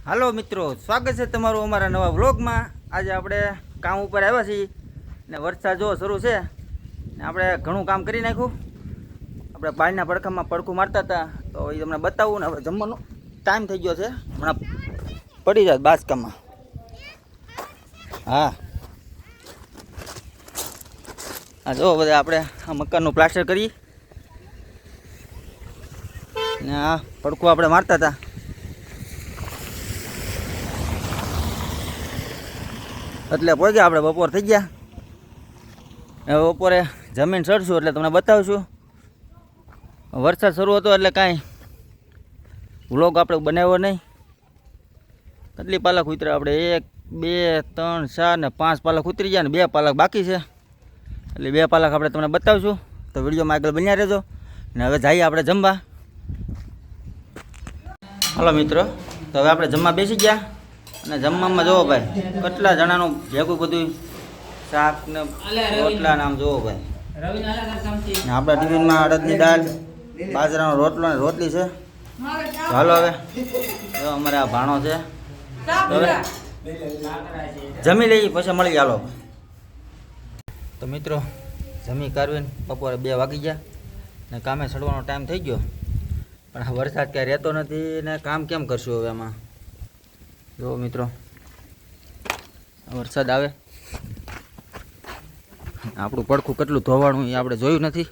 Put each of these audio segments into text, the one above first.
હાલો મિત્રો, સ્વાગત છે તમારું અમારા નવા વ્લોગમાં. આજે આપણે કામ ઉપર આવ્યા છીએ ને વરસાદ જો શરૂ છે ને આપણે ઘણું કામ કરી નાખ્યું. આપણે બાળના પડખામાં પડખું મારતા હતા, તો એ તમને બતાવું ને હવે જમવાનો ટાઈમ થઈ ગયો છે. હમણાં પડી જાય બાસકામાં. હા. હા જો બધા આપણે આ મકાનનું પ્લાસ્ટર કરી ને આ પડખું આપણે મારતા હતા. એટલે પહોંચ્યા આપણે બપોર થઈ ગયા. હવે બપોરે જમીન ચડશું એટલે તમને બતાવશું. વરસાદ શરૂ હતો એટલે કાંઈ વ્લોગ આપણે બનાવ્યો નહીં. કેટલી પાલક ઉતરે આપણે એક, બે, ત્રણ, ચાર ને પાંચ પાલક ઉતરી ગયા ને બે પાલક બાકી છે. એટલે બે પાલક આપણે તમને બતાવશું. તો વિડીયોમાં આગળ બન્યા રહેજો. ને હવે જઈએ આપણે જમવા. હલો મિત્રો, તો હવે આપણે જમવા બેસી ગયા. અને જમવામાં જોવો ભાઈ, કેટલા જણાનું ભેગું બધું શાક ને રોટલા નામ જોવો ભાઈ. આપણા ટિફિનમાં અડદની દાળ, બાજરાનો રોટલો ને રોટલી છે. તો હાલો હવે. જો અમારે આ ભાણો છે. જમી લઈએ, પછી મળી હાલો. તો મિત્રો, જમી કરવીને બપોરે બે વાગી ગયા ને કામે ચડવાનો ટાઈમ થઈ ગયો. પણ આ વરસાદ ક્યાંય રહેતો નથી ને કામ કેમ કરશું હવે આમાં? જો મિત્રો વરસાદ આવે. આપણું પડખું કેટલું ધોવાણું એ આપણે જોયું નથી.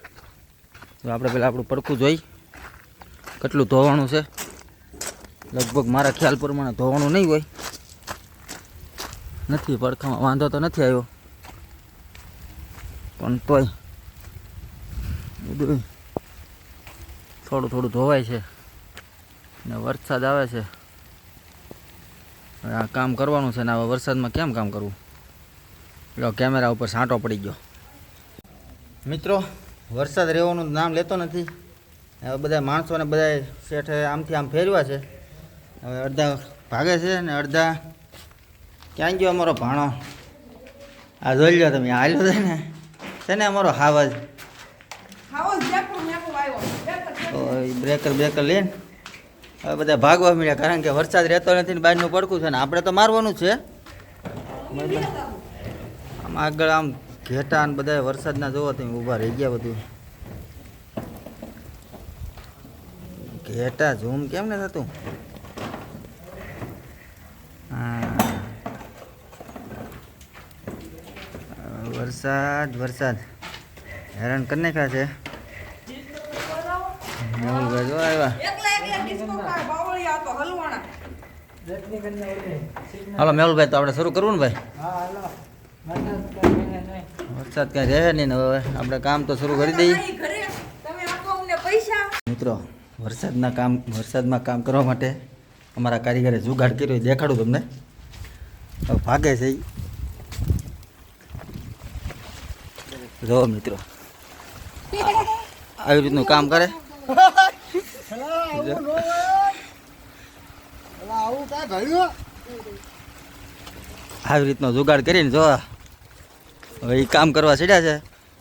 તો આપણે પહેલાં આપણું પડખું જોઈ, કેટલું ધોવાણું છે. લગભગ મારા ખ્યાલ પ્રમાણે ધોવાણું નહીં હોય. નથી, પડખામાં વાંધો તો નથી આવ્યો. પણ તોય બધું થોડું થોડું ધોવાય છે. ને વરસાદ આવે છે. આ કામ કરવાનું છે ને હવે વરસાદમાં કેમ કામ કરવું? પેલો કેમેરા ઉપર સાંટો પડી ગયો. મિત્રો વરસાદ રહેવાનું નામ લેતો નથી. હવે બધા માણસોને બધા શેઠે આમથી આમ ફેરવા છે. હવે અડધા ભાગે છે ને અડધા ક્યાં ગયો અમારો ભાણો? આ જોઈ લો તમે હાલ્યો છે ને. છે ને અમારો હાવજ. બ્રેકર બ્રેકર લઈને હવે બધા ભાગવા મળ્યા, કારણ કે વરસાદ રહેતો નથી ને બહારનું પડકું છે ને. આપણે તો મારવાનું છે. આમ આગળ આમ ઘેટા ને બધા વરસાદના જોવો તમે, ઊભા રહી ગયા બધું. ઘેટા, ઝૂમ કેમ ને થતું? વરસાદ વરસાદ. હેરાન કરી નાખ્યા છે. આવ્યા. હાલો, મેહુલભાઈ, તો આપણે શરૂ કરવું ને ભાઈ? વરસાદ કઈ રહે નહીં હવે. આપણે કામ તો શરૂ કરી દઈએ. મિત્રો, વરસાદના કામ, વરસાદમાં કામ કરવા માટે અમારા કારીગરે જુગાડ કર્યો દેખાડું તમને. ભાગે છે. જો મિત્રો આવી રીતનું કામ કરે. આવી રીતનો જુગાડ કરીને જો. હવે એ કામ કરવા ચડ્યા છે.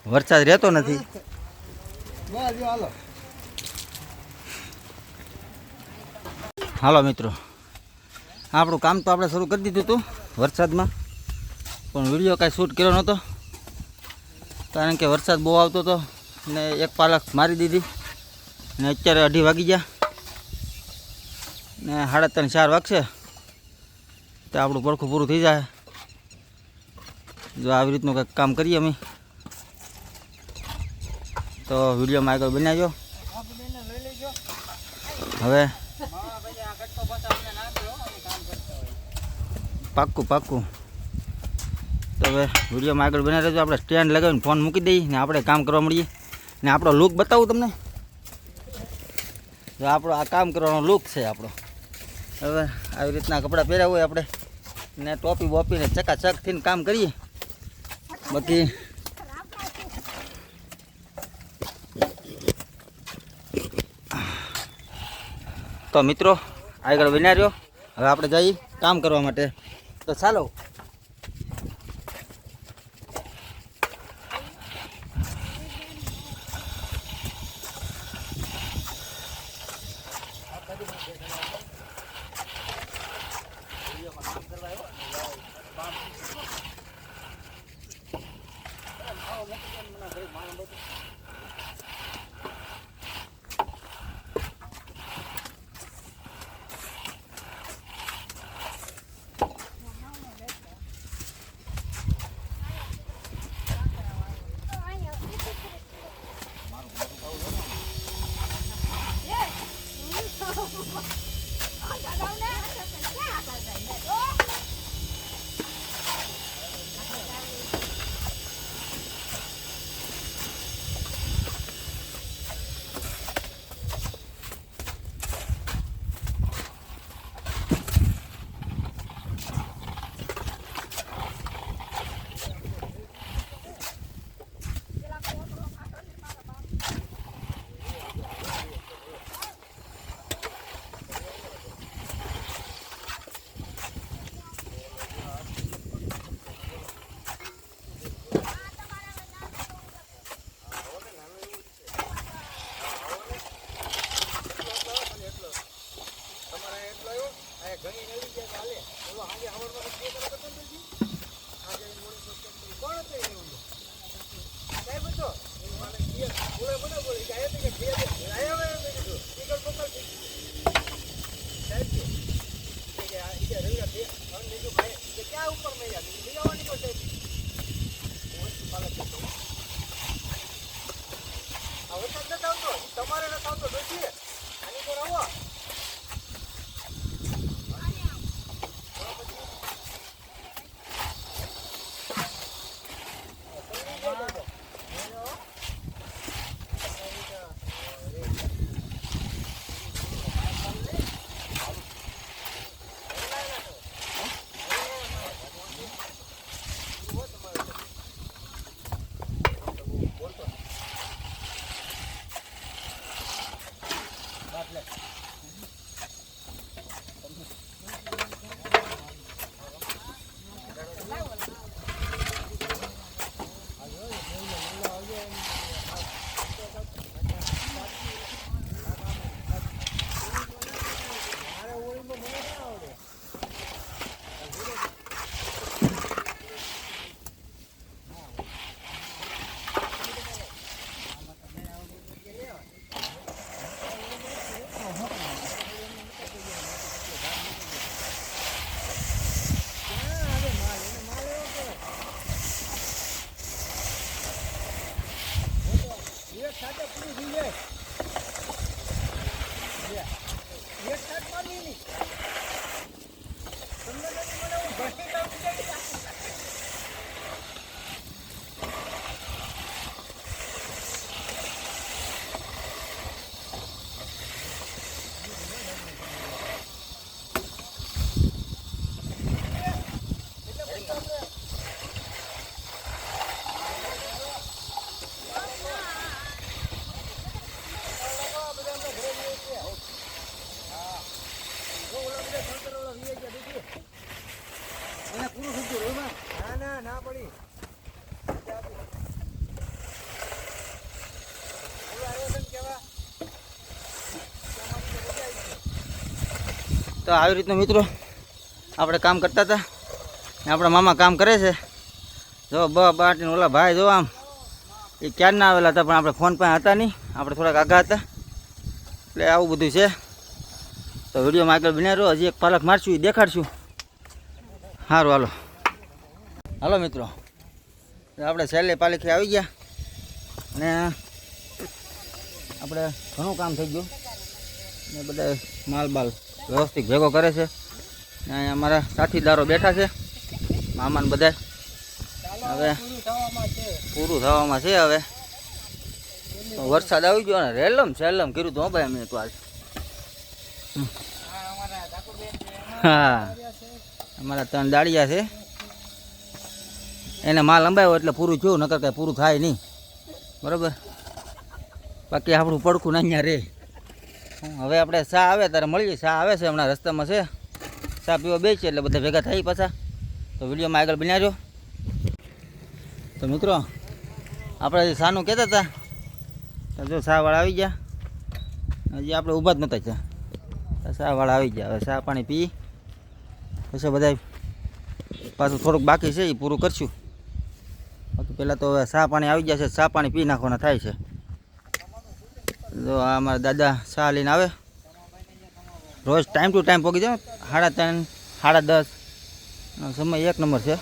વરસાદ રહેતો નથી. હાલો મિત્રો. આપણું કામ તો આપણે શરૂ કરી દીધું હતું વરસાદમાં. પણ વીડિયો કાંઈ શૂટ કર્યો નહોતો. કારણ કે વરસાદ બહુ આવતો હતો ને એક પાલક મારી દીધી. ને અત્યારે અઢી વાગી ગયા. ને સાડા ત્રણ ચાર વાગશે. તો આપણું પડખું પૂરું થઈ જાય. જો આવી રીતનું કંઈક કામ કરીએ અમે. તો વિડીયોમાં આગળ બનાવજો હવે પાક્કું પાક્કું. તો હવે વિડીયોમાં આગળ બનાવી રહેજો આપણે સ્ટેન્ડ લગાવીને ફોન મૂકી દઈએ ને આપણે કામ કરવા મળીએ. ને આપણો લુક બતાવું તમને. જો આપણો આ કામ કરવાનો લુક છે આપણો. હવે આવી રીતના કપડાં પહેર્યા હોય આપણે. ને ટોપી બોપીને ચકાચક થઈને કામ કરીએ. બાકી તો મિત્રો, આગળ વિનાર્યો. હવે આપણે જઈએ કામ કરવા માટે. તો ચાલો. તમારે નથી આવતો ડોશી આની પર આવો એક સાથે મારી નહીં તમને મને હું ઘસી દઉં છું કે એને પૂરું થઈ ગયું રોહિમાં ના ના ના પડી ઓલું આયોજન કેવા તો આવી રીતનું મિત્રો આપણે કામ કરતા હતા ને આપણા મામા કામ કરે છે. જો બ બાટીને ઓલા ભાઈ જો આમ એ ક્યારના આવેલા હતા પણ આપણે ફોન પાસે હતા નહીં. આપણે થોડાક આઘા હતા. એટલે આવું બધું છે. તો વિડીયોમાં આગળ બન્યા રહો. હજી એક પાલક મારશું, એ દેખાડશું. સારું હાલો. હાલો મિત્રો. આપણે છેલ્લે પાલખી આવી ગયા. અને આપણે ઘણું કામ થઈ ગયું. ને બધા માલ બાલ વ્યવસ્થિત ભેગો કરે છે. અહીંયા અમારા સાથીદારો બેઠા છે. મામાને બધા હવે પૂરું થવામાં છે હવે. વરસાદ આવી ગયો ને, રેલમ સેલમ કર્યું તો ભાઈ અમે તો આજ હા, અમારા ત્રણ દાળિયા છે. એને માલ અંબાયો એટલે પૂરું થયું, નકર કાંઈ પૂરું થાય નહીં. બરાબર? બાકી આપણું પડખું ના અહીંયા રે. હવે આપણે સા આવે ત્યારે મળીએ. ચા આવે છે હમણાં રસ્તામાં છે. સા પીવા છે એટલે બધા ભેગા થઈ પાછા. તો વિડીયોમાં આગળ બન્યા તો મિત્રો, આપણે સાનું કહેતા હતા. જો શાહવાળા આવી ગયા. હજી આપણે ઊભા જ નહોતા ત્યાં શાહવાળા આવી ગયા. હવે ચા પાણી પી. પછી બધા પાછું થોડુંક બાકી છે, એ પૂરું કરશું. બાકી પહેલાં તો હવે સા પાણી આવી ગયા છે. ચા પાણી પી નાખવાના થાય છે. જો આ અમારા દાદા ચા લઈને આવે. રોજ ટાઈમ ટુ ટાઈમ પહોંચી જાઓ સાડા ત્રણ, સાડા દસ. સમય એક નંબર છે.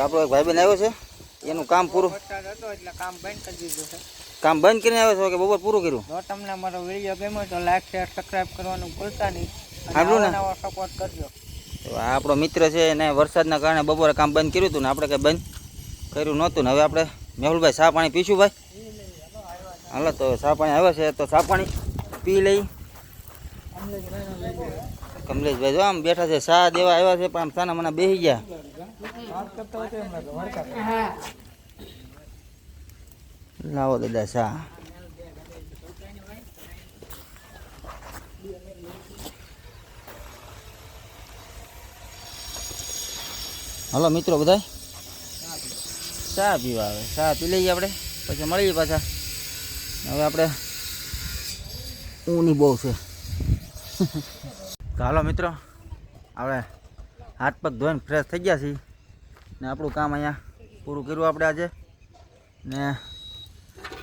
આપણો એક ભાઈબંધ આવ્યો છે, એનું કામ પૂરું. કામ બંધ કરી દીધું છે કામ બંધ કરીને આવ્યો છો, કે બપોર પૂરું કર્યું? જો તમને મારો વીડિયો ગમ્યો તો લાઈક શેર સબસ્ક્રાઈબ કરવાનું ભૂલતા નહીં. અને ને? સપોર્ટ કરજો. તો આ આપણો મિત્ર છે એને વરસાદના કારણે બપોરે કામ બંધ કર્યું હતું ને આપણે કંઈ બંધ કર્યું નહોતું ને હવે આપણે મેહુલભાઈ ચા પાણી પીશું ભાઈ. હાલો તો ચા પાણી આવ્યા છે તો ચા પાણી પી લઈ. કમલેશભાઈ જો આમ બેઠા છે સા દેવા આવ્યા છે પણ આમ સાના મને બેસી ગયા. લાવો દાદા ચા હાલો મિત્રો બધાય. ચા પીવા આવે. ચા પી લઈએ આપણે. પછી મળીએ પાછા. હવે આપણે ઊની બહુ છે. તો હાલો મિત્રો, આપણે હાથ પગ ધોઈને ફ્રેશ થઈ ગયા છીએ. ને આપણું કામ અહીંયા પૂરું કર્યું આપણે આજે. ને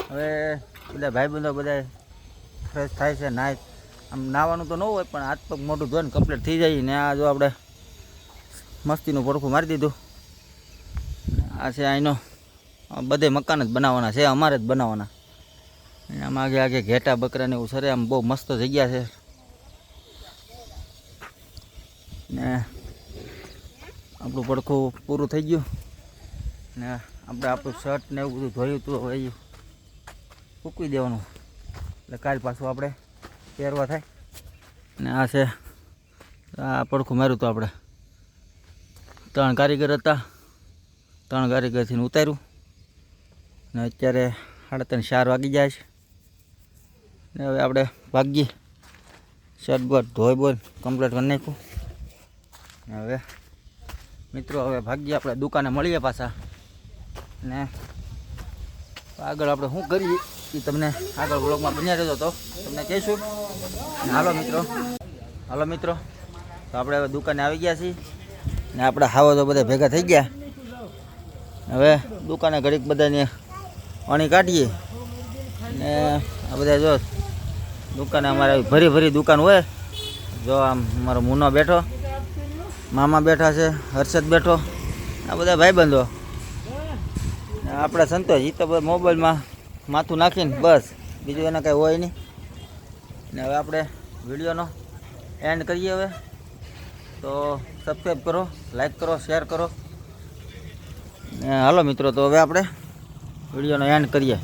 હવે બધા ભાઈબંધો બધા ફ્રેશ થાય છે, નાય. આમ નાવાનું તો ન હોય, પણ હાથ પગ મોટું ધોઈને કમ્પ્લીટ થઈ જાય. ને આ જો આપણે મસ્તીનું પડખું મારી દીધું. આ છે અહીંનો બધે મકાન જ બનાવવાના છે, અમારે જ બનાવવાના. આમાં આગે આગે ઘેટા બકરાને એવું સરે આમ બહુ મસ્ત જગ્યા છે. ને આપણું પડખું પૂરું થઈ ગયું. ને આપણે આપણું શર્ટ ને એવું બધું ધોયું હતું હવે એ સૂકવી દેવાનું. એટલે કાલ પાછું આપણે પહેરવા થાય. ને આ છે, આ પડખું માર્યું હતું આપણે. ત્રણ કારીગર હતા. ત્રણ કારીગરથી ઉતાર્યું. ને અત્યારે સાડા ત્રણ, ચાર વાગી જાય છે. ને હવે આપણે ભાગીએ. શર્ટ બટ ધોઈ બોલ કમ્પ્લીટ કરી નાખ્યું. હવે મિત્રો, હવે ભાગીએ આપણે દુકાને, મળીએ પાછા. ને આગળ આપણે શું કરીએ એ તમને આગળ બ્લોગમાં બન્યા રહેતો તો તમને કહીશું. હાલો મિત્રો. હાલો મિત્રો. તો આપણે હવે દુકાને આવી ગયા છીએ. ને આપણે હાવો તો બધા ભેગા થઈ ગયા. હવે દુકાને ઘડીક બધાને પાણી કાઢીએ. ને આ બધા જો દુકાને અમારે ભરી ભરી દુકાન હોય. જો આમ અમારો મુનો બેઠો, મામા બેઠા છે, હર્ષદ બેઠો, આ બધા ભાઈબંધો. આપણે સંતોષ એ તો મોબાઈલમાં માથું નાખીને બસ. બીજું એને કાંઈ હોય નહીં. ને હવે આપણે વિડીયોનો એન્ડ કરીએ હવે. તો સબસ્ક્રાઈબ કરો લાઈક કરો શેર કરો. હાલો મિત્રો તો હવે આપણે વિડીયોનો એન્ડ કરીએ.